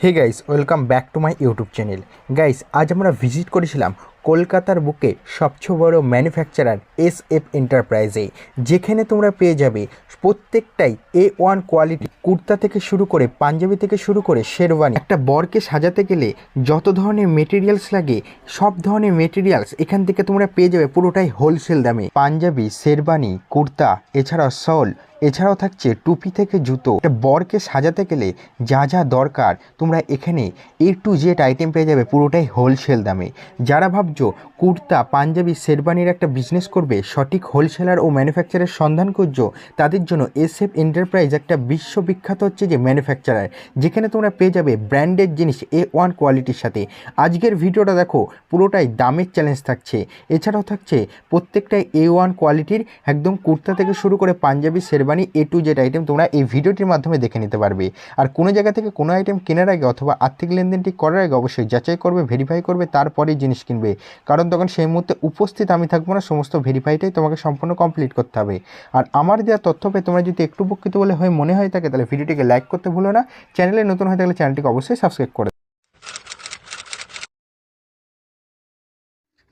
Hey guys welcome back to my YouTube channel guys আজ আমরা visit করেছিলাম কলকাতার বুকে সবচেয়ে বড় ম্যানুফ্যাকচারার এস এফ এন্টারপ্রাইজে, যেখানে তোমরা পেয়ে যাবে প্রত্যেকটাই এ ওয়ান কোয়ালিটি কুর্তা থেকে শুরু করে পাঞ্জাবি থেকে শুরু করে শেরওয়ানি। একটা বরকে সাজাতে গেলে যত ধরনের মেটেরিয়ালস লাগে, সব ধরনের মেটেরিয়ালস এখান থেকে তোমরা পেয়ে যাবে পুরোটাই হোলসেল দামে। পাঞ্জাবি শেরবানি কুর্তা, এছাড়াও সল এছাড়াও থাকছে টুপি থেকে জুতো। একটা বরকে সাজাতে গেলে যা যা দরকার তোমরা এখানে এ টু জেড আইটেম পেয়ে যাবে পুরোটাই হোলসেল দামে। যারা ভাবছ কুর্তা, পাঞ্জাবি শেরবানির একটা বিজনেস করবে, সঠিক হোলসেলার ও ম্যানুফ্যাকচারের সন্ধান করছ তাদের জন্য এস এফ এন্টারপ্রাইজ একটা বিশ্ববিখ্যাত হচ্ছে যে ম্যানুফ্যাকচারার যেখানে তোমরা পেয়ে যাবে ব্র্যান্ডেড জিনিস এ ওয়ান কোয়ালিটির সাথে। আজকের ভিডিওটা দেখো, পুরোটাই দামের চ্যালেঞ্জ থাকছে। এছাড়াও থাকছে প্রত্যেকটাই এ ওয়ান কোয়ালিটির একদম কুর্তা থেকে শুরু করে panjabi sherwani A to Z item তোমরা এই ভিডিওটির মাধ্যমে দেখে নিতে পারবে। আর কোনো জায়গা থেকে কোনো আইটেম কেনার আগে অথবা আর্থিক লেনদেনটি করার আগে অবশ্যই যাচাই করবে ভেরিফাই করবে, তারপরেই জিনিস কিনবে। কারণ তখন সেই মুহূর্তে উপস্থিত আমি থাকব না, সমস্ত ভেরিফাইটাই তোমাকে সম্পূর্ণ কমপ্লিট করতে হবে। আর আমার দেওয়া তথ্য পেয়ে তোমরা যদি একটু উপকৃত বলে হয়ে মনে হয় থাকে, তাহলে ভিডিওটিকে লাইক করতে ভুলো না। চ্যানেলে নতুন হয়ে থাকলে চ্যানেলটিকে অবশ্যই সাবস্ক্রাইব করে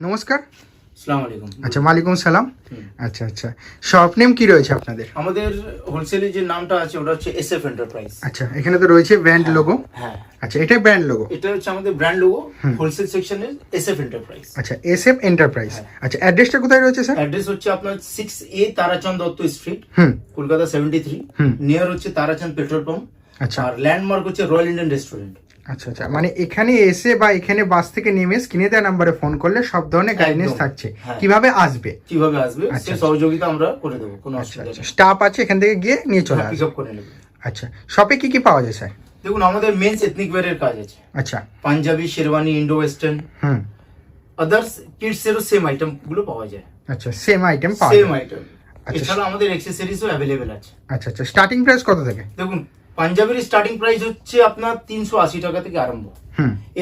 নমস্কার। আসসালামু আলাইকুম। আচ্ছা ওয়ালাইকুম সালাম। আচ্ছা আচ্ছা। শপ নেম কি রয়েছে আপনাদের? আমাদের হোলসেলের যে নামটা আছে ওটা হচ্ছে এসএফ এন্টারপ্রাইজ আচ্ছা এখানে তো রয়েছে ব্র্যান্ড লোগো হ্যাঁ। আচ্ছা এটাই ব্র্যান্ড লোগো এটা হচ্ছে আমাদের brand logo wholesale SF enterprise আচ্ছা এন্টারপ্রাইজ আচ্ছা অ্যাড্রেসটা কোথায় রয়েছে স্যার অ্যাড্রেস হচ্ছে আপনার six A Tarachand Dutta street hmm. Kolkata seventy three হুম। নিয়ার হচ্ছে তারাচাঁদ পেট্রোল পাম্প আচ্ছা। আর ল্যান্ডমার্ক হচ্ছে রয়্যাল ইন্ডিয়ান রেস্টুরেন্ট আচ্ছা আচ্ছা। মানে এখানে এসে বা এখানে বাস থেকে নেমে স্ক্রিনে দেওয়া নাম্বারে ফোন করলে সব ধরনের গাইডেন্স থাকছে। হ্যাঁ। কীভাবে আসবে? কীভাবে আসবে? আচ্ছা, সে সহযোগিতা আমরা করে দেবো কোনো আচ্ছা অসুবিধা আচ্ছা। নেই। স্টাফ আছে এখান থেকে গিয়ে নিয়ে চলে পিক আসবে। আপ করে নেবে। আচ্ছা। শপে কি কি পাওয়া যায় স্যার দেখুন আমাদের মেন্স এথনিক ওয়্যারের কাজ আছে। আচ্ছা। পাঞ্জাবি শেরওয়ানি ইন্ডো ওয়েস্টার্ন হুম। আদার্স কিডস এরও সেম আইটেমগুলো পাওয়া যায়। আচ্ছা সেম আইটেম পাওয়া সেম আইটেম আচ্ছা। এছাড়া আমাদের অ্যাক্সেসরিজও অ্যাভেলেবেল আছে। আচ্ছা আচ্ছা। স্টার্টিং প্রাইস কত থেকে? দেখুন পাঞ্জাবের স্টার্টিং প্রাইস হচ্ছে আপনার তিনশো আশি টাকা থেকে আরম্ভ।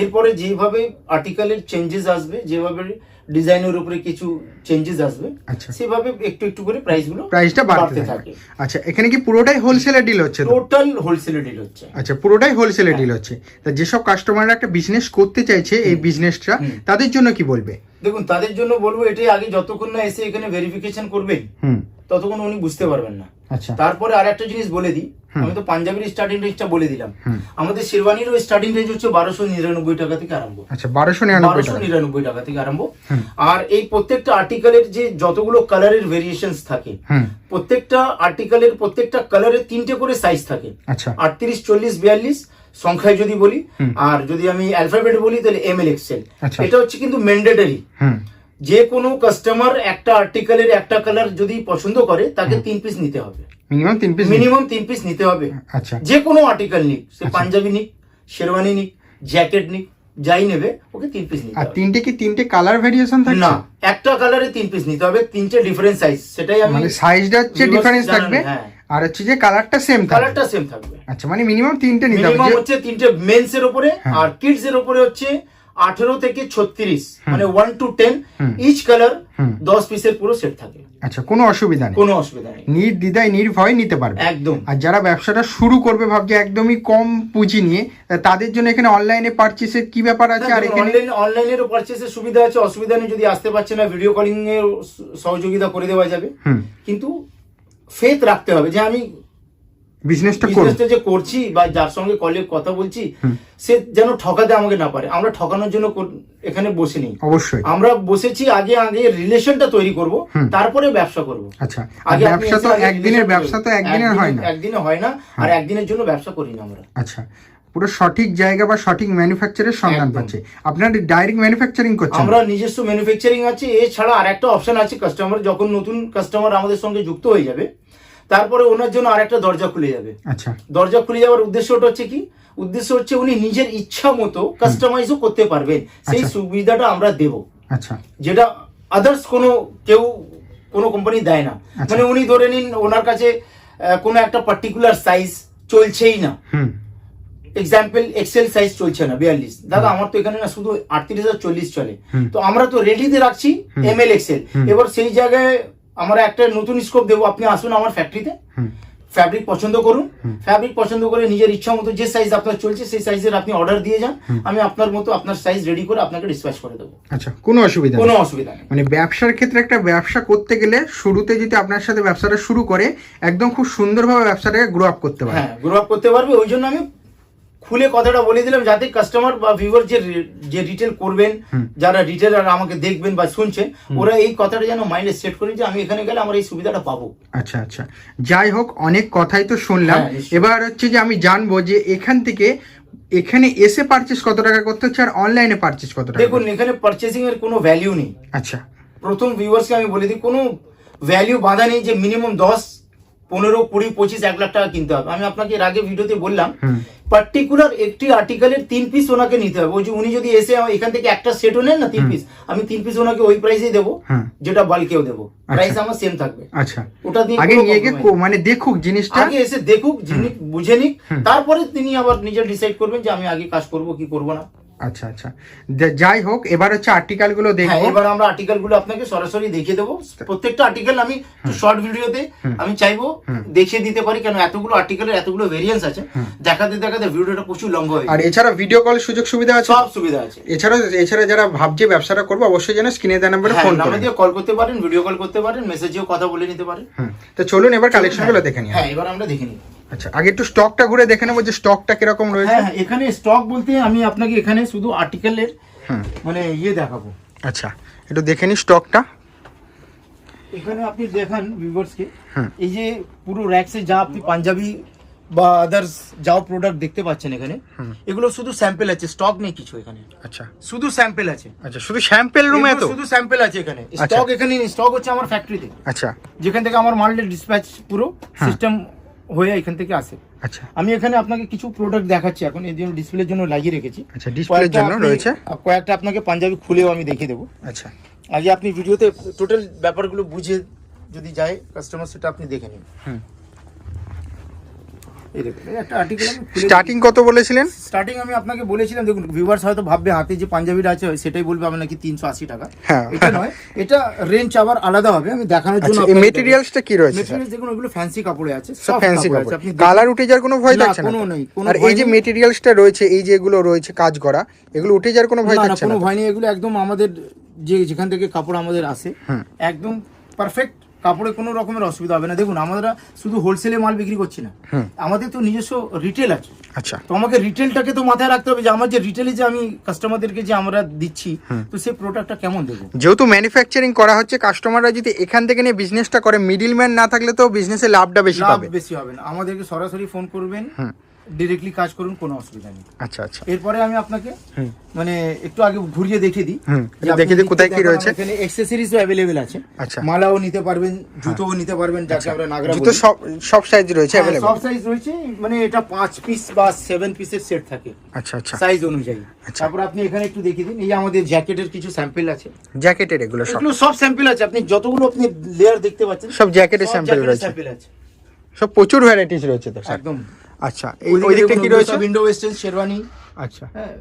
এরপরে যেভাবে আর্টিকেলের চেঞ্জেস আসবে যেভাবে ডিজাইনের উপরে কিছু চেঞ্জেস আসবে আচ্ছা। সেভাবে একটু একটু করে প্রাইসগুলো প্রাইসটা বাড়তে থাকে। আচ্ছা এখানে কি পুরোটাই হোলসেলের ডিল হচ্ছে? টোটাল হোলসেলে ডিল হচ্ছে। আচ্ছা পুরোটাই হোলসেলের ডিল হচ্ছে। তা যেসব কাস্টমাররা একটা বিজনেস করতে চাইছে এই বিজনেসটা। তাদের জন্য কি বলবে? দেখুন তাদের জন্য বলব এটাই আগে যতক্ষণ না এসে এখানে ভেরিফিকেশন করবেন হুম। ততক্ষণ উনি বুঝতে পারবেন না। আচ্ছা। তারপরে আর একটা জিনিস বলে দিই। আমি তো পাঞ্জাবির স্টার্টিং রেঞ্জটা বলে দিলাম। আমাদের শেরওয়ানিরও স্টার্টিং রেঞ্জ হচ্ছে বারোশো নিরানব্বই টাকা থেকে আরম্ভ। আচ্ছা বারোশো নিরানব্বই বারোশো টাকা নিরানব্বই টাকা থেকে আরম্ভ। আর এই প্রত্যেকটা আর্টিকেলের যে যতগুলো কালারের ভেরিয়েশনস থাকে প্রত্যেকটা আর্টিকেলের প্রত্যেকটা কালারের তিনটে করে সাইজ থাকে। আচ্ছা। আটত্রিশ চল্লিশ বিয়াল্লিশ সংখ্যায় যদি বলি আর যদি আমি অ্যালফাবেট বলি তাহলে এম এল এক্সেল। এটা হচ্ছে কিন্তু ম্যান্ডেটারি যে কোনো কাস্টমার একটা আর্টিকেলের একটা কালার যদি পছন্দ করে তাকে তিন পিস নিতে হবে। মিনিমাম তিন পিস মিনিমাম তিন পিস নিতে হবে। আচ্ছা। যে কোনো আর্টিকেল নিক সে আচ্ছা। পাঞ্জাবি নিক শেরওয়ানি নিক জ্যাকেট নিক যাই নেবে ওকে তিন পিস নিতে আর তিনটে কি তিনটে কালার ভেরিয়েশন থাকে না একটা কালারে তিন পিস নিতে হবে তিনটে ডিফারেন্ট সাইজ সেটাই আমি মানে সাইজটা হচ্ছে ডিফারেন্স থাকবে হ্যাঁ। আর হচ্ছে যে কালারটা সেম থাকবে। কালারটা সেম থাকবে। আচ্ছা মানে মিনিমাম তিনটে নিতে হবে মিনিমাম হচ্ছে তিনটে মেন্স এর উপরে হ্যাঁ। আর কিডস এর উপরে হচ্ছে আঠেরো থেকে ছত্রিশ মানে one two ten each colour দশ পিসের পুরো সেট থাকে। আচ্ছা কোনো অসুবিধা নেই। কোনো অসুবিধা নেই। নির্দ্বিধায় নির্ভয় নিতে পারবে। একদম। আর যারা ব্যবসাটা শুরু করবে ভাবছে একদমই কম পুঁজি নিয়ে তাদের জন্য এখানে অনলাইনে পারচেসের কি ব্যাপার আছে? আর এখানে অনলাইন অনলাইনেরও পারচেসের সুবিধা আছে অসুবিধা নেই যদি আসতে পারছে না ভিডিও কলিং এর সহযোগিতা করে দেওয়া যাবে। কিন্তু ফেথ রাখতে হবে যে আমি বিজনেসটা বিজনেসটা যে করছি বা যার সঙ্গে কলে কথা বলছি সে যেন ঠকাতে আমাকে না পারে। আমরা ঠকানোর জন্য এখানে বসে নেই। অবশ্যই। আমরা বসেছি আগে আগে রিলেশনটা তৈরি করব তারপরে ব্যবসা করব। আচ্ছা আগে ব্যবসা তো একদিনের ব্যবসা তো একদিনের হয় না। একদিনে হয় না আর একদিনের জন্য ব্যবসা করি না আমরা। আচ্ছা পুরো সঠিক জায়গা বা সঠিক ম্যানুফ্যাকচারের সন্ধান পাচ্ছে। আপনার ডাইরেক্ট ম্যানুফ্যাকচারিং করছেন? আমরা নিজস্ব ম্যানুফ্যাকচারিং আছে এছাড়া আর একটা অপশন আছে কাস্টমার যখন নতুন কাস্টমার আমাদের সঙ্গে যুক্ত হয়ে যাবে তারপরে ওনার জন্য আর একটা দরজা খুলে যাবে। আচ্ছা। দরজা খুলে যাওয়ার উদ্দেশ্যটা হচ্ছে কি? উদ্দেশ্য হচ্ছে উনি নিজের ইচ্ছা মতো কাস্টমাইজও করতে পারবেন। সেই আচ্ছা। সুবিধাটা আমরা দেব। আচ্ছা। যেটা আদার্স কোনো কেউ কোনো কোম্পানি দেয় না। আচ্ছা। মানে উনি ধরে নিন ওনার কাছে কোনো একটা পার্টিকুলার সাইজ চলছেই না। এক্সাম্পল এক্সেল সাইজ চলছে না বিয়াল্লিশ। দাদা আমার তো এখানে না শুধু আটত্রিশ আর চল্লিশ চলে। তো আমরা তো রেডিতে রাখছি এম এল এক্সেল এবার সেই জায়গায় আমরা একটা নতুন স্কোপ দেবো। আপনি আসুন আমার ফ্যাক্টরিতে ফ্যাব্রিক পছন্দ করুন। ফ্যাব্রিক পছন্দ করে নিজের ইচ্ছা মতো যে সাইজ আপনার চলছে সেই সাইজের আপনি অর্ডার দিয়ে যান। আমি আপনার মতো আপনার সাইজ রেডি করে আপনাকে ডিসপ্যাচ করে দেবো। আচ্ছা কোনো অসুবিধা কোনো অসুবিধা নেই। মানে ব্যবসার ক্ষেত্রে একটা ব্যবসা করতে গেলে শুরুতে যদি আপনার সাথে ব্যবসাটা শুরু করে একদম খুব সুন্দরভাবে ব্যবসাটাকে গ্রো আপ করতে পারে। হ্যাঁ গ্রো আপ করতে পারবে। ওই জন্য আমি খুলে কথাটা বলে দিলাম যাতে কাস্টমার বা ভিউয়ার যে যে রিটেল করবেন যারা রিটেলার আমাকে দেখবেন বা শুনছেন ওরা এই কথাটা যেন মাইন্ডে সেট করে যে আমি এখানে গেলে আমার এই সুবিধাটা পাবো। আচ্ছা আচ্ছা। যাই হোক অনেক কথাই তো শুনলাম। হ্যাঁ, এবার হচ্ছে যে আমি জানব যে এখান থেকে এখানে এসে পারচেস কত টাকা করতে হচ্ছে আর অনলাইনে পারচেস কত টাকা দেখুন এখানে পারচেসিং এর কোনো ভ্যালিউ নেই। আচ্ছা। প্রথম ভিউয়ার্সকে আমি বলে দিই কোনো ভ্যালিউ বাঁধা নেই যে মিনিমাম দশ পনেরো কুড়ি পঁচিশ এক লাখ টাকা কিনতে হবে। আমি আপনাকে এর আগে ভিডিওতে বললাম। পার্টিকুলার একটি আর্টিকেলের তিন পিস ওনাকে নিতে হবে। ওই যে উনি যদি এসে এখান থেকে একটা সেটও নেন না তিন পিস আমি তিন পিস ওনাকে ওই প্রাইসেই দেবো যেটা বাল্কেও দেবো। প্রাইস আমার সেম থাকবে। আচ্ছা। ওটা দিয়ে আগে নিয়ে মানে দেখুক জিনিসটা। আগে এসে দেখুক জিনিস বুঝে নিক তারপরে তিনি আবার নিজে ডিসাইড করবেন যে আমি আগে কাজ করব কি করব না। আচ্ছা আচ্ছা। যাই হোক এবার হচ্ছে আর্টিকেলগুলো হ্যাঁ দেখব। এবার আমরা আর্টিকেলগুলো আপনাকে সরাসরি দেখিয়ে দেবো। প্রত্যেকটা আর্টিকেল আমি শর্ট ভিডিওতে আমি চাইব দেখিয়ে দিতে পারি কেন এতগুলো আর্টিকেলের এতগুলো ভেরিয়েন্স আছে। দেখাতে দেখাতে ভিডিওটা প্রচুর লম্বা হয়ে আর এছাড়া ভিডিও কল সুযোগ সুবিধা আছে? সব সুবিধা আছে। এছাড়া এছাড়া যারা ভাবছে ব্যবসাটা করবে অবশ্যই যেন স্ক্রিনে দেওয়া নাম্বারে হ্যাঁ ফোন নাম্বার করে দিয়ে কল করতে পারেন ভিডিও কল করতে পারেন মেসেজেও কথা বলে নিতে পারেন। তো চলুন এবার কালেকশনগুলো দেখে নিই। হ্যাঁ এবার আমরা দেখে নিই। আচ্ছা আগে একটু স্টকটা ঘুরে দেখে নেব যে স্টকটা কীরকম রয়েছে। হ্যাঁ হ্যাঁ, এখানে স্টক বলতে আমি আপনাকে এখানে শুধু আর্টিকেলের মানে ইয়ে দেখাবো। আচ্ছা একটু দেখে নিই স্টকটা এখানে আপনি দেখান ভিউয়ার্সকে এই যে পুরো র্যাকসে যা আপনি পাঞ্জাবি বা আদার্স যাও প্রোডাক্ট দেখতে পাচ্ছেন এখানে এগুলো শুধু স্যাম্পল আছে স্টক নেই কিছু এখানে। আচ্ছা। শুধু স্যাম্পল আছে। আচ্ছা শুধু স্যাম্পেল রুমে তো? শুধু স্যাম্পল আছে এখানে। আচ্ছা। স্টক এখানে স্টক হচ্ছে আমার ফ্যাক্টরিতে আচ্ছা। যেখান থেকে আমার মালের ডিসপ্যাচ পুরো সিস্টেম হয়ে এখান থেকে আসে। আচ্ছা। আমি এখানে আপনাকে কিছু প্রোডাক্ট দেখাচ্ছি এখন এই জন্য ডিসপ্লের জন্য লাগিয়ে রেখেছি। আচ্ছা ডিসপ্লের জন্য রয়েছে? কয়েকটা আপনাকে পাঞ্জাবি খুলেও আমি দেখিয়ে দেবো। আচ্ছা। আগে আপনি ভিডিওতে টোটাল ব্যাপারগুলো বুঝে যদি যায় কাস্টমার সেটা আপনি দেখে নিন। হুম। এই দেখুন একটা আর্টিকেল আমি স্টার্টিং কত বলেছিলেন? স্টার্টিং আমি আপনাকে বলেছিলাম দেখুন ভিউয়ার্স হয়তো ভাববে হাতে যে পাঞ্জাবিটা আছে সেটাই বলবে আমার নাকি তিনশো আশি টাকা। হ্যাঁ। এটা নয় এটা রেঞ্জ আবার আলাদা হবে আমি দেখানোর জন্য আচ্ছা মেটেরিয়ালসটা কি রয়েছে মেটেরিয়ালস দেখুন ওগুলো ফ্যান্সি কাপড়ে আছে সব ফ্যান্সি কাপড় আপনি কালার উঠে যাওয়ার কোনো ভয় থাকছে না? কোনো নেই, আর এই যে। মেটেরিয়ালসটা রয়েছে এই যে এগুলো রয়েছে কাজ করা এগুলো উঠে যাওয়ার কোনো ভয় থাকছে না কোনো ভয় নেই এগুলো একদম আমাদের যে যেখান থেকে কাপড় আমাদের আসে একদম পারফেক্ট কাপড়ে কোনো রকমের অসুবিধা হবে না। দেখুন আমরা শুধু হোলসেলে মাল বিক্রি করছি না। আমাদের তো নিজস্ব রিটেল আছে। আচ্ছা। তো আমাকে রিটেলটাকে তো মাথায় রাখতে হবে যে আমার যে রিটেলে যে আমি কাস্টমারদেরকে যে আমরা দিচ্ছি তো সেই প্রোডাক্টটা কেমন দেবো? যেহেতু ম্যানুফ্যাকচারিং করা হচ্ছে কাস্টমাররা যদি এখান থেকে নিয়ে বিজনেসটা করে মিডিলম্যান না থাকলে তো বিজনেসে লাভটা বেশি লাভ পাবে। বেশি হবে না। আমাদেরকে সরাসরি ফোন করবেন। ডিরেক্টলি কাজ করুন কোনো অসুবিধা নেই। আচ্ছা আচ্ছা। এরপরে আমি আপনাকে মানে একটু আগে ঘুরিয়ে দেখিয়ে দিই। যে দেখিয়ে দিই কোথায় কি রয়েছে। এখানে অ্যাক্সেসরিজও অ্যাভেলেবেল আছে। আচ্ছা। মালাও নিতে পারবেন জুতোও নিতে পারবেন যাকে আমরা নাগরা জুতো সব সব সাইজ রয়েছে হ্যাঁ, অ্যাভেলেবল সব সাইজ রয়েছে মানে এটা পাঁচ পিস বা সেভেন পিসের সেট থাকে। আচ্ছা আচ্ছা। সাইজ অনুযায়ী। আচ্ছা। তারপর আপনি এখানে একটু দেখিয়ে দিন এই আমাদের জ্যাকেটের কিছু স্যাম্পল আছে। জ্যাকেটের এগুলো সব। এগুলো সব স্যাম্পল আছে আপনি যতগুলো আপনি লেয়ার দেখতে পাচ্ছেন সব জ্যাকেটের স্যাম্পল রয়েছে। সব প্রচুর ভ্যারাইটিস রয়েছে তো একদম। আচ্ছা এই ওই দিকটা কি রয়েছে? Indo western sherwani. আচ্ছা। হ্যাঁ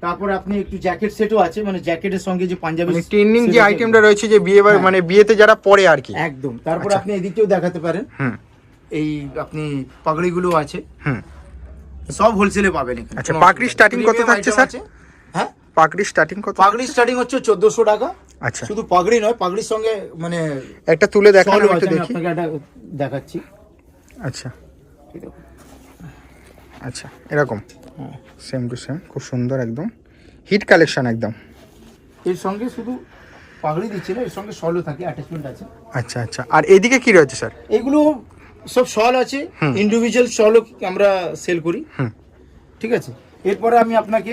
তারপরে আপনি একটু জ্যাকেট সেটও আছে মানে জ্যাকেটের সঙ্গে যে পাঞ্জাবি মানে ট্রেন্ডিং যে আইটেমটা রয়েছে যে বিয়ে হ্যাঁ। মানে বিয়েতে যারা পরে আর কি। একদম। তারপর আচ্ছা। আপনি এদিকেও দেখাতে পারেন। হুম। এই আপনি পাগড়িগুলো আছে। হুম। সব হোলসেলে পাবেন আচ্ছা, নেই। starting কত থাকছে, স্যার? হ্যাঁ? পাগড়ি স্টার্টিং কত? পাগড়ি স্টার্টিং হচ্ছে চোদ্দশো টাকা। আচ্ছা। শুধু পাগড়ি নয় পাগড়ির সঙ্গে মানে একটা তুলে দেখানো একটু দেখি। আপনাকে একটা দেখাচ্ছি। আচ্ছা। আচ্ছা এরকম। সেম টু সেম খুব সুন্দর একদম। হিট কালেকশন একদম। এর সঙ্গে শুধু পাগড়ি দিচ্ছে না এর সঙ্গে শলও থাকে অ্যাটাচমেন্ট আছে। আচ্ছা আচ্ছা। আর এদিকে কি রয়েছে স্যার এগুলো সব শল আছে ইন্ডিভিজুয়াল শলও আমরা সেল করি। ঠিক আছে? এরপরে আমি আপনাকে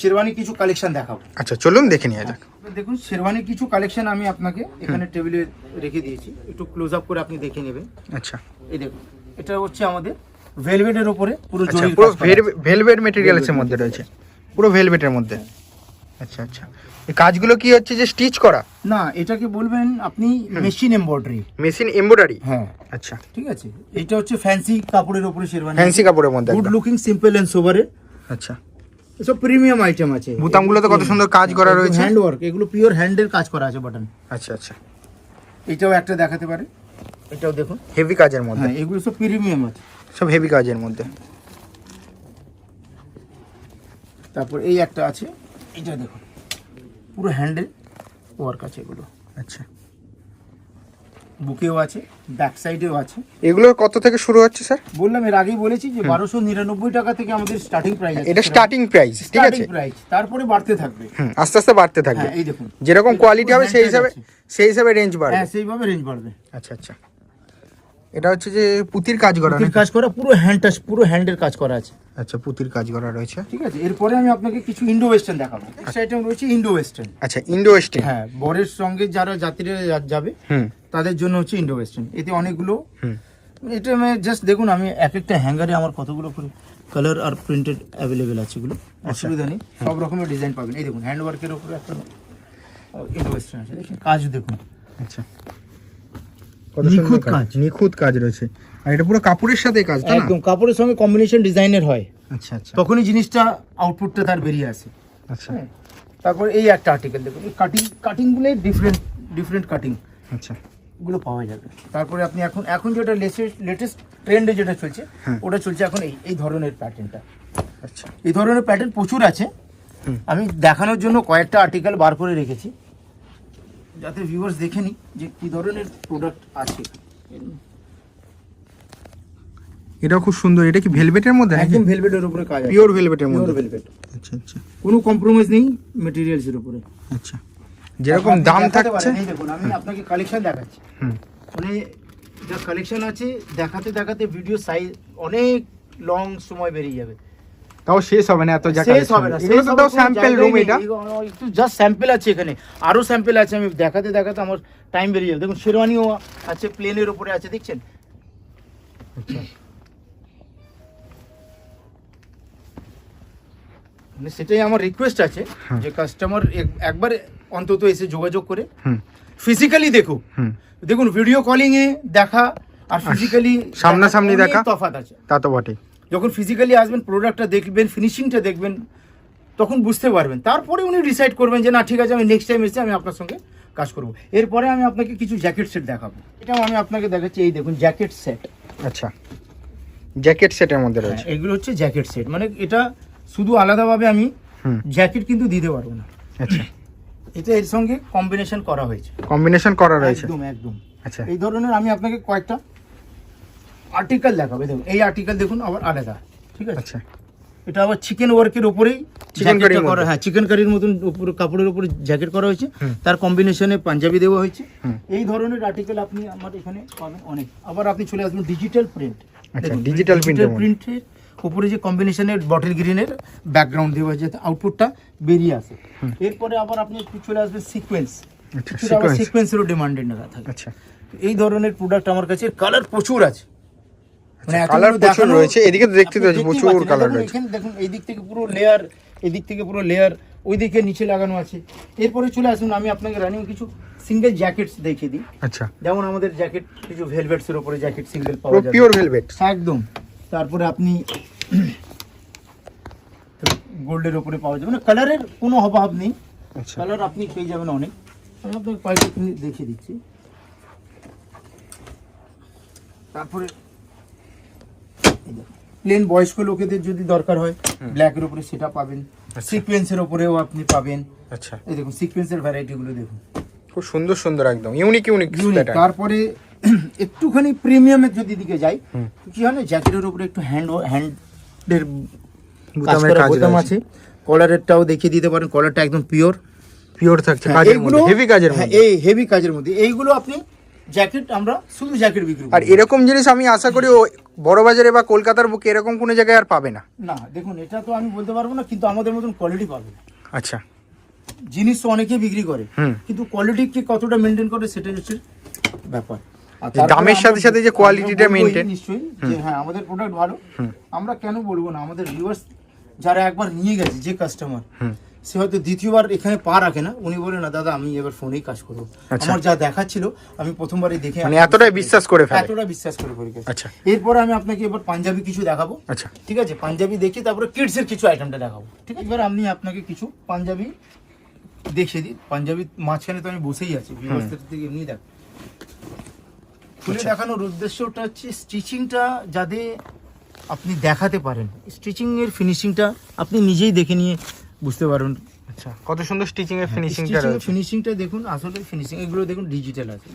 শেরওয়ানি কিছু কালেকশন দেখাবো। আচ্ছা চলুন দেখে নিয়ে যাক। দেখুন শেরওয়ানি কিছু কালেকশন আমি আপনাকে এখানে টেবিলে রেখে দিয়েছি। একটু ক্লোজ আপ করে আপনি দেখে নেবেন। আচ্ছা। এই দেখুন এটা হচ্ছে আমাদের ভেলভেটের উপরে পুরো আচ্ছা পুরো। ভেলভেট মেটেরিয়ালসের মধ্যে রয়েছে। পুরো ভেলভেটের মধ্যে। আচ্ছা আচ্ছা। এই কাজগুলো কি হচ্ছে যে স্টিচ করা? না এটাকে বলবেন আপনি মেশিন এমব্রয়ডারি মেশিন এমব্রয়ডারি হ্যাঁ। আচ্ছা। ঠিক আছে? এটা হচ্ছে ফ্যান্সি কাপড়ের উপরে শেরওয়ানি। ফ্যান্সি কাপড়ের মধ্যে গুড লুকিং সিম্পল এন্ড সোভারে আচ্ছা। সব প্রিমিয়াম আইটেম আছে। বুতামগুলোতে কত সুন্দর কাজ করা রয়েছে। হ্যান্ড ওয়ার্ক এগুলো পিওর হ্যান্ডের কাজ করা আছে বাটন আচ্ছা আচ্ছা। এটাও একটা দেখাতে পারে। এটাও দেখুন। হেভি কাজের মধ্যে। হ্যাঁ এগুলো সব প্রিমিয়াম আছে। সব হেভি কাজের মধ্যে। তারপর এই একটা আছে এটা দেখুন পুরো হ্যান্ডেল ওয়ার্ক আছে এগুলো। আচ্ছা। বুকেও আছে ব্যাক সাইডেও আছে। এগুলো কত থেকে শুরু হচ্ছে স্যার? বললাম এর আগেই বলেছি যে বারোশো নিরানব্বই টাকা থেকে আমাদের স্টার্টিং প্রাইস এটা স্টার্টিং প্রাইস ঠিক আছে? প্রাইস তারপরে বাড়তে থাকবে। আস্তে আস্তে বাড়তে থাকবে। হ্যাঁ এই দেখুন। যেরকম কোয়ালিটি হবে সেই হিসাবে সেই হিসাবে রেঞ্জ বাড়বে। হ্যাঁ সেইভাবে রেঞ্জ বাড়বে। আচ্ছা আচ্ছা। এটা হচ্ছে যে পুতির কাজ করা পুতির কাজ করা পুরো হ্যান্ড টাচ পুরো হ্যান্ডের কাজ করা আছে। আচ্ছা পুতির কাজ করা রয়েছে। ঠিক আছে এরপরে আমি আপনাকে কিছু ইন্ডো ওয়েস্টার্ন দেখাবো। নেক্সট আইটেম রয়েছে ইন্ডো ওয়েস্টার্ন আচ্ছা ইন্ডো ওয়েস্টার্ন হ্যাঁ বরের সঙ্গে যারা যাত্রীরা যাবে হুম। তাদের জন্য হচ্ছে ইন্ডো ওয়েস্টার্ন এতে অনেকগুলো হুম। এটা আমি জাস্ট দেখুন আমি এক একটা হ্যাঙ্গারে আমার কতগুলো করে কালার আর প্রিন্টেড অ্যাভেলেবেল আছে এগুলো। অসুবিধা নেই সব রকমের ডিজাইন পাবেন। এই দেখুন হ্যান্ড ওয়ার্কের উপরে একটা ইন্ডো ওয়েস্টার্ন আছে। দেখুন কাজ দেখুন। আচ্ছা। কত সুন্দর কাজ। নিখুঁত কাজ রয়েছে। আর এটা পুরো কাপড়ের সাথে কাজ একদম কাপড়ের সঙ্গে কম্বিনেশন ডিজাইনের হয়। আচ্ছা আচ্ছা। তখনই জিনিসটা আউটপুটটা তার বেরিয়ে আসে। আচ্ছা। হ্যাঁ? তারপর এই একটা আর্টিকেল দেখুন। এই কাটিং কাটিংগুলো ডিফারেন্ট ডিফারেন্ট কাটিং আচ্ছা। গুলো পাওয়া যাবে। তারপরে আপনি এখন এখন যেটা লেটেস্ট ট্রেন্ডে যেটা চলছে হ্যাঁ। ওটা চলছে এখন এই এই ধরনের প্যাটার্নটা আচ্ছা। এই ধরনের প্যাটার্ন প্রচুর আছে। আমি দেখানোর জন্য কয়েকটা আর্টিকেল বার করে রেখেছি। যাতে ভিউয়ার্স দেখে নি যে কি ধরনের প্রোডাক্ট আছে। এটাও খুব সুন্দর। এটা কি ভেলভেটের মধ্যে একদম ভেলভেটের উপরে কাজ আছে। পিওর ভেলভেটের পিওর মধ্যে? ভেলভেট আচ্ছা আচ্ছা। কোনো কম্প্রোমাইজ নেই মেটেরিয়ালসের উপরে। আচ্ছা। যেরকম দাম থাকছে? এই দেখুন আমি আপনাকে কালেকশন দেখাচ্ছি। হুম। মানে যা কালেকশন আছে দেখাতে দেখাতে ভিডিও সাইজ অনেক লং সময় বেরিয়ে যাবে। তাও শেষ হবে না এত শেষ হবে না এগুলো তো তাও স্যাম্পল রুম এটা একটু জাস্ট স্যাম্পল আছে এখানে আরও স্যাম্পল আছে আমি দেখাতে দেখাতে আমার টাইম বেরিয়ে যাবে। দেখুন শেরওয়ানিও আছে প্লেনের উপরে আছে দেখছেন? মানে সেটাই আমার রিকোয়েস্ট আছে হ্যাঁ। যে কাস্টমার একবার অন্তত এসে যোগাযোগ করে। হুম। ফিজিক্যালি দেখুক হুম। দেখুন ভিডিও কলিং এ দেখা আর ফিজিক্যালি সামনাসামনি দেখা। তফাৎ আছে। তা তো বটেই। যখন ফিজিক্যালি আসবেন প্রোডাক্টটা দেখবেন ফিনিশিংটা দেখবেন তখন বুঝতে পারবেন। তারপরে উনি ডিসাইড করবেন যে না ঠিক আছে আমি নেক্সট টাইম এসে আমি আপনার সঙ্গে কাজ করব। এরপরে আমি আপনাকে কিছু জ্যাকেট সেট দেখাবো। এটাও আমি আপনাকে দেখাচ্ছি এই দেখুন জ্যাকেট সেট আচ্ছা। জ্যাকেট সেটের মধ্যে রয়েছে। এগুলো হচ্ছে জ্যাকেট সেট মানে এটা শুধু আলাদাভাবে আমি জ্যাকেট কিন্তু দিতে পারব না। আচ্ছা। এটা এর সঙ্গে কম্বিনেশন করা হয়েছে। কম্বিনেশন করা রয়েছে। একদম একদম। আচ্ছা। এই ধরনের আমি আপনাকে কয়েকটা আর্টিকেল দেখাবে। দেখুন এই আর্টিকেল দেখুন আবার আলাদা। ঠিক আছে? আচ্ছা। এটা আবার চিকেন ওয়ার্কের উপরেই জ্যাকেটটা কারির করা হ্যাঁ চিকেন কারির মতন উপরে কাপড়ের উপরে জ্যাকেট করা হয়েছে। তার কম্বিনেশনে পাঞ্জাবি দেওয়া হয়েছে। এই ধরনের আর্টিকেল আপনি আমার এখানে পাবেন অনেক। আবার আপনি চলে আসবেন ডিজিটাল প্রিন্ট আচ্ছা, print এর প্রিন্টের উপরে যে কম্বিনেশনের বটল গ্রিনের ব্যাকগ্রাউন্ড দেওয়া যাতে আউটপুটটা বেরিয়ে আসে। এরপরে আবার আপনি একটু চলে আসবেন সিকোয়েন্স সিকোয়েন্সেরও ডিমান্ডেড না থাকে। আচ্ছা। এই ধরনের প্রোডাক্ট আমার কাছে কালার প্রচুর আছে। আচ্ছা, এতগুলো প্রচুর রয়েছে। এদিকে তো দেখতে পাচ্ছি প্রচুর পাচ্ছেন। রয়েছে। দেখুন এই দিক থেকে পুরো লেয়ার এই দিক থেকে পুরো লেয়ার ওই দিকে নিচে লাগানো আছে। এরপরে চলে আসুন আমি আপনাকে রানিং কিছু সিঙ্গেল জ্যাকেটস দেখিয়ে দিই। আচ্ছা। যেমন আমাদের জ্যাকেট কিছু ভেলভেটস এর উপরে জ্যাকেট সিঙ্গেল পাওয়া পুরো পিওর ভেলভেট একদম। তারপরে আপনি গোল্ডের উপরে পাওয়া যাবে। না কালারের কোনো অভাব নেই। আচ্ছা। কালার আপনি পেয়ে যাবেন অনেক। আমি আপনাকে কয়েকটা দেখিয়ে দিচ্ছি। তারপরে প্লেন বয়স্ক লোকেদের যদি দরকার হয় ব্ল্যাকের উপরে সেটা পাবেন সিকোয়েন্সের উপরেও আপনি পাবেন। আচ্ছা। এই দেখুন সিকোয়েন্সের ভ্যারাইটিগুলো দেখুন। খুব সুন্দর সুন্দর একদম ইউনিক ইউনিক। তারপরে একটুখানি প্রিমিয়ামের যদি দিকে যাই কি হয় না জ্যাকেটের উপরে একটু হ্যান্ড হ্যান্ডের করা কাজ বোতাম আছে। কলারেরটাও দেখিয়ে দিতে পারেন কলারটা একদম পিওর পিওর থাকছে কাজের মধ্যে হেভি কাজের হ্যাঁ, মধ্যে। এই হেভি কাজের মধ্যে। এইগুলো আপনি জ্যাকেট আমরা শুধু জ্যাকেট বিক্রি আর এরকম জিনিস আমি আশা করি বড় বাজারে বা কলকাতার বুকে এরকম কোনো জায়গায় আর পাবে না। না দেখুন এটা তো আমি বলতে পারব না কিন্তু আমাদের মতন কোয়ালিটি পাবে আচ্ছা। জিনিস তো অনেকেই বিক্রি করে। কিন্তু কোয়ালিটি কি কতটা মেনটেন করে সেটাই হচ্ছে ব্যাপার। দামের সাথে সাথে যে বলবোই maintain। নিশ্চয়ই যে হ্যাঁ আমাদের প্রোডাক্ট ভালো। আমরা কেন বলব না আমাদের ভিউয়ার্স যারা একবার নিয়ে গেছে যে কাস্টমার হুম। সে হয়তো দ্বিতীয়বার এখানে পা রাখে না। উনি বলে না দাদা আমি এবার ফোনেই কাজ করব। আচ্ছা। আমার যা দেখাচ্ছিল আমি প্রথমবারই দেখে মানে এতটাই বিশ্বাস করে ফেলে। এতটা বিশ্বাস করে করে আচ্ছা। এরপরে আমি আপনাকে এবার পাঞ্জাবি কিছু দেখাবো। আচ্ছা। ঠিক আছে? পাঞ্জাবি দেখি তারপরে কিডস এর কিছু আইটেমটা দেখাবো। ঠিক আছে? এবার আমি আপনাকে কিছু পাঞ্জাবি দেখিয়ে দিই। পাঞ্জাবি মাঝখানে তো আমি বসেই আছি। থেকে এমনি দেখ। খুলে দেখানোর উদ্দেশ্যটা হচ্ছে স্টিচিংটা যাতে আপনি দেখাতে পারেন। স্টিচিং এর ফিনিশিংটা আপনি নিজেই দেখে নিয়ে বুঝতে পারুন। আচ্ছা কত সুন্দর স্টিচিং এর ফিনিশিংটা রয়েছে। ফিনিশিংটা দেখুন আসলে ফিনিশিং এগুলো দেখুন ডিজিটাল আছে।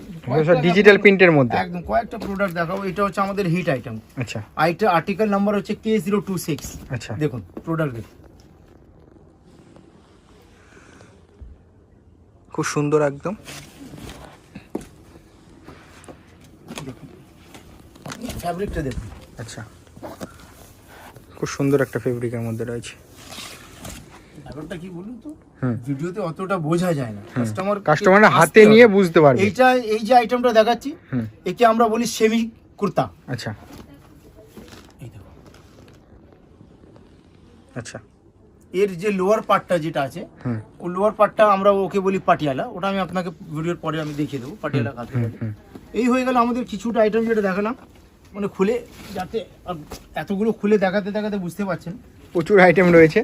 ডিজিটাল প্রিন্টের মধ্যে। একদম কয়েকটা প্রোডাক্ট দেখাবো এটা হচ্ছে আমাদের হিট আইটেম আচ্ছা। আইটা আর্টিকেল নাম্বার হচ্ছে কে জিরো টু সিক্স আচ্ছা। দেখুন প্রোডাক্ট দেখুন। খুব সুন্দর একদম। ফ্যাব্রিকটা দেখুন। আচ্ছা। খুব সুন্দর একটা ফেব্রিকের মধ্যে রয়েছে। ব্যাপারটা কি বলুন তো? ভিডিওতে অতটা বোঝা যায় না। কাস্টমার কাস্টমাররা হাতে নিয়ে বুঝতে পারবে। এইটা এই যে আইটেমটা দেখাচ্ছি একে আমরা বলি সেমি কুর্তা। আচ্ছা। এই দেখো। আচ্ছা। এর যে লোয়ার পার্টটা যেটা আছে ও লোয়ার পার্টটা আমরা ওকে বলি পাটিয়ালা। ওটা আমি আপনাকে ভিডিওর পরে আমি দেখিয়ে দেবো পাটিয়ালা কাকে বলে। এই হয়ে গেল আমাদের কিছুটা আইটেম যেটা দেখালাম। মানে খুলে যাতে এতগুলো খুলে দেখাতে দেখাতে বুঝতে পারছেন। প্রচুর আইটেম রয়েছে।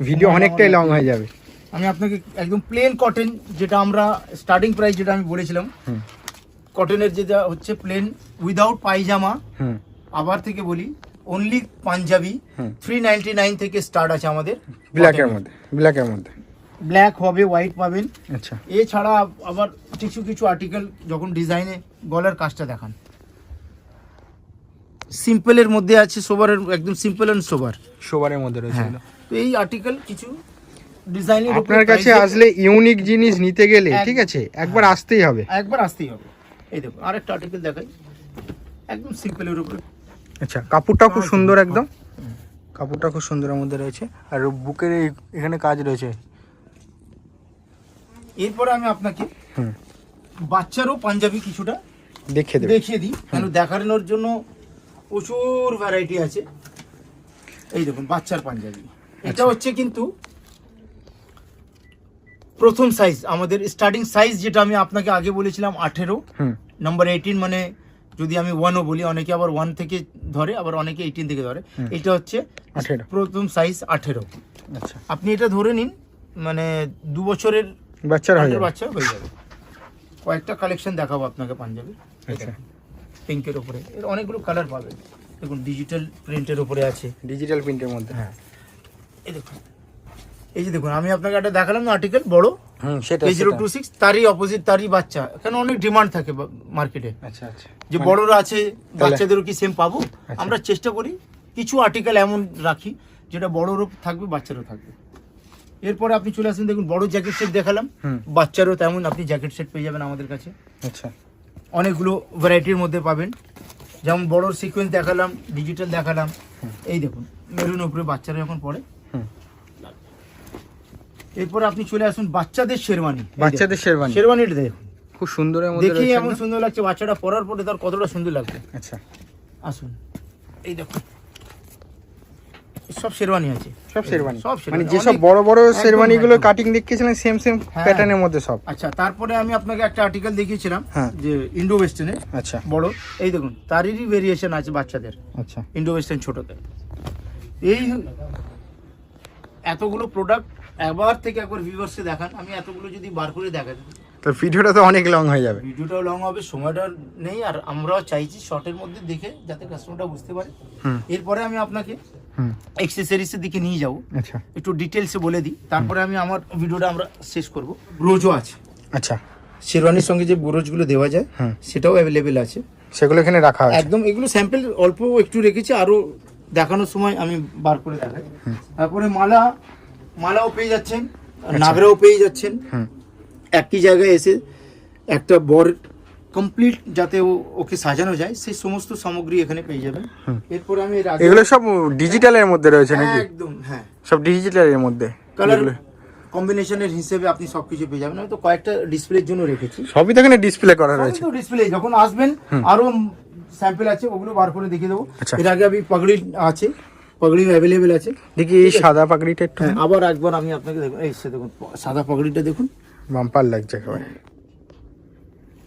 ভিডিও অনেকটাই লং হয়ে যাবে। আমি আপনাকে একদম প্লেন কটন যেটা আমরা স্টার্টিং প্রাইস যেটা আমি বলেছিলাম কটনের যেটা হচ্ছে প্লেন উইদাউট পায়জামা হুম। আবার থেকে বলি only panjabi three ninety nine থেকে স্টার্ট আছে আমাদের ব্ল্যাকের মধ্যে ব্ল্যাকের মধ্যে। ব্ল্যাক হবে হোয়াইট পাবেন। আচ্ছা। এছাড়া আবার কিছু কিছু আর্টিকেল যখন ডিজাইনে গলার কাজটা দেখান। সিম্পলের মধ্যে আছে সোবারের একদম সিম্পল অ্যান্ড সোবার সবারের মধ্যে রয়েছে হ্যাঁ। তো এই আর্টিকেল কিছু ডিজাইনের আপনার কাছে আসলে ইউনিক জিনিস নিতে গেলে ঠিক আছে একবার আসতেই হবে। একবার আসতেই হবে। এই দেখো আরেকটা আর্টিকেল দেখাই। একদম সিম্পলের উপরে। আচ্ছা কাপড়টা খুব সুন্দর একদম। কাপড়টা খুব সুন্দরের মধ্যে রয়েছে। আর বুকের এখানে কাজ রয়েছে। এরপরে আমি আপনাকে বাচ্চারও পাঞ্জাবি কিছুটা দেখে দেবে। দেখিয়ে দিই। কেন দেখানোর জন্য প্রচুর ভ্যারাইটি আছে। এই দেখুন বাচ্চার পাঞ্জাবি। এটা আচ্ছা। হচ্ছে কিন্তু প্রথম সাইজ আমাদের স্টার্টিং সাইজ যেটা আমি আপনাকে আগে বলেছিলাম আঠেরো। নাম্বার এইটিন মানে যদি আমি ওয়ানও বলি অনেকে আবার ওয়ান থেকে ধরে আবার অনেকে এইটিন থেকে ধরে। এটা হচ্ছে প্রথম সাইজ আঠেরো। আচ্ছা। আপনি এটা ধরে নিন মানে দু বছরের বাচ্চার হয়ে বাচ্চা হয়ে যাবে। কয়েকটা কালেকশন দেখাবো আপনাকে পাঞ্জাবি। আচ্ছা। পিঙ্কের ওপরে এর অনেকগুলো কালার পাবেন। দেখুন ডিজিটাল প্রিন্টের উপরে আছে। ডিজিটাল প্রিন্টের মধ্যে। হ্যাঁ। এই দেখুন। এই যে দেখুন আমি আপনাকে একটা দেখালাম না আর্টিকেল বড়। হুম সেটা জিরো টু সিক্স তারই অপোজিট তারই বাচ্চা। অনেক ডিমান্ড থাকে মার্কেটে আচ্ছা আচ্ছা। যে বড়রা আছে বাচ্চাদেরও কি সেম পাবো? আচ্ছা। আমরা চেষ্টা করি কিছু আর্টিকেল এমন রাখি যেটা বড়রও থাকবে বাচ্চারও থাকবে। এরপরে আপনি চলে আসেন দেখুন বড় জ্যাকেট সেট দেখালাম। বাচ্চারও তেমন আপনি জ্যাকেট সেট পেয়ে যাবেন আমাদের কাছে। আচ্ছা। অনেকগুলো ভ্যারাইটির মধ্যে পাবেন। যেমন বড় সিকোয়েন্স দেখালাম ডিজিটাল দেখালাম। এই দেখুন মেরুন উপরে বাচ্চারা যখন পড়ে এরপর আপনি চলে আসুন বাচ্চাদের শেরওয়ানি। বাচ্চাদের শেরবানি শেরওয়ানিটা দেখুন। খুব সুন্দরের মধ্যে দেখি এমন সুন্দর লাগছে বাচ্চাটা পরার পরে তার কতটা সুন্দর লাগছে। আচ্ছা। আসুন। এই দেখুন। সব শেরওয়ানি আছে। সব শেরবানি সব মানে শেরওয়ানি। যেসব বড় বড় শেরবানি গুলো কাটিং দেখিয়েছিলেন সেম সেম। প্যাটার্নের মধ্যে সব। আচ্ছা তারপরে আমি আপনাকে একটা আর্টিকেল দেখিয়েছিলাম হ্যাঁ। যে ইন্ডো ওয়েস্টার্নের আচ্ছা। বড়। এই দেখুন তারই ভেরিয়েশন আছে বাচ্চাদের। আচ্ছা। ইন্ডো ওয়েস্টার্ন ছোটতে এই এতগুলো প্রোডাক্ট একবার থেকে একবার ভিউয়ার্সকে দেখান আমি এতগুলো যদি বার করে দেখাই তো ভিডিওটা তো অনেক লং হয়ে যাবে। ভিডিওটাও লং হবে সময়টা নেই আর আমরাও চাইছি শর্টের মধ্যে দেখে যাতে কাস্টমারটা বুঝতে পারে। হুম। এরপরে আমি আপনাকে এক্সেসরিজের দিকে নিয়ে যাব। আচ্ছা। একটু ডিটেলসে বলে দিই। তারপরে আমি আমার ভিডিওটা আমরা শেষ করব। ব্রোজও আছে। আচ্ছা। শেরওয়ানির সঙ্গে যে ব্রোজগুলো দেওয়া যায় সেটাও অ্যাভেলেবেল আছে। সেগুলো এখানে রাখা আছে? একদম এগুলো স্যাম্পল অল্প একটু রেখেছি আরও দেখানোর সময় আমি বার করে দেখাই। তারপরে মালা মালাও পেয়ে যাচ্ছেন নাগরাও পেয়ে যাচ্ছেন। একই জায়গায় এসে একটা বর কমপ্লিট যাতে ওকে সাজানো যায় সেই সমস্ত সামগ্রী এখানে পেয়ে যাবেন। এরপর আমি এগুলো সব ডিজিটালের মধ্যে রয়েছে নাকি? একদম হ্যাঁ। সব ডিজিটালের মধ্যে কালার কম্বিনেশনের হিসেবে আপনি সবকিছু পেয়ে যাবেন। আমি তো কয়েকটা ডিসপ্লের জন্য রেখেছি। সবই তো এখানে ডিসপ্লে করা রয়েছে। ডিসপ্লে যখন আসবেন আরও স্যাম্পল আছে ওগুলো বার করে দেখিয়ে দেবো। আচ্ছা। এর আগে আমি পাগড়ি আছে। পাগড়ি অ্যাভেলেবেল আছে। দেখি এই সাদা পাগড়িটা একটু। হ্যাঁ আবার একবার আমি আপনাকে দেখুন এই সে দেখুন সাদা পাগড়িটা দেখুন। বাম্পার লাগছে একেবারে।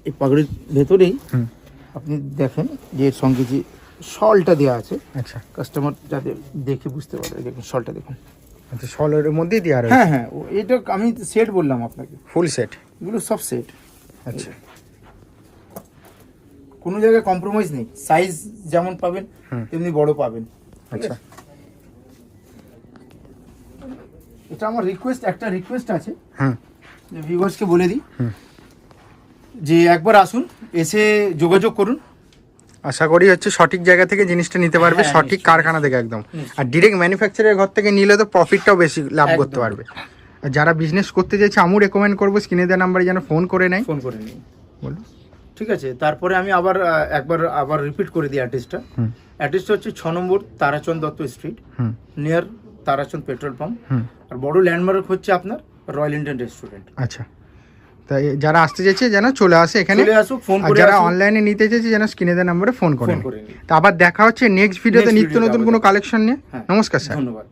এই পাগড়ির ভেতরেই আপনি দেখেন যে এর সঙ্গে যে শলটা দেওয়া আছে আচ্ছা। কাস্টমার যাতে দেখে বুঝতে পারে দেখুন শলটা দেখুন। আচ্ছা সলের মধ্যেই দেওয়া রয়েছে? হ্যাঁ হ্যাঁ এটা আমি সেট বললাম আপনাকে। ফুল সেট এগুলো সব সেট আচ্ছা। কোনো জায়গায় কম্প্রোমাইজ নেই। সাইজ যেমন পাবেন তেমনি বড় পাবেন। আচ্ছা আছে? এটা আমার রিকোয়েস্ট একটা রিকোয়েস্ট আছে। হুম। যে ভিউয়ার্সকে বলে দিই। যে একবার আসুন এসে যোগাযোগ করুন। আশা করি হচ্ছে সঠিক জায়গা থেকে জিনিসটা নিতে পারবে হ্যাঁ, সঠিক কারখানা থেকে একদম। আর ডিরেক্ট ম্যানুফ্যাকচারের ঘর থেকে নিলে তো প্রফিটটাও বেশি লাভ করতে পারবে। আর যারা বিজনেস করতে চাইছে আমি রেকমেন্ড করব স্ক্রিনে দেওয়া নাম্বারে যেন ফোন করে নেয়। ফোন করে নিন বলুন। ঠিক আছে তারপরে আমি আবার একবার আবার রিপিট করে দিই অ্যাড্রেসটা অ্যাড্রেসটা হচ্ছে ছ নম্বর তারাচন্দ দত্ত স্ট্রিট হুম। Near Tarachand petrol pump. আর বড় ল্যান্ডমার্ক হচ্ছে আপনার রয়্যাল ইন্ডিয়ান রেস্টুরেন্ট। আচ্ছা। তাই যারা আসতে চাইছে যেন চলে আসে এখানে। চলে আসুক ফোন করে যারা অনলাইনে নিতে চাইছে যেন স্ক্রিনে দেওয়া নাম্বারে ফোন করে তা আবার দেখা হচ্ছে নেক্সট ভিডিওতে নিত্য নতুন কোনো কালেকশন নিয়ে। হ্যাঁ, নমস্কার স্যার। ধন্যবাদ।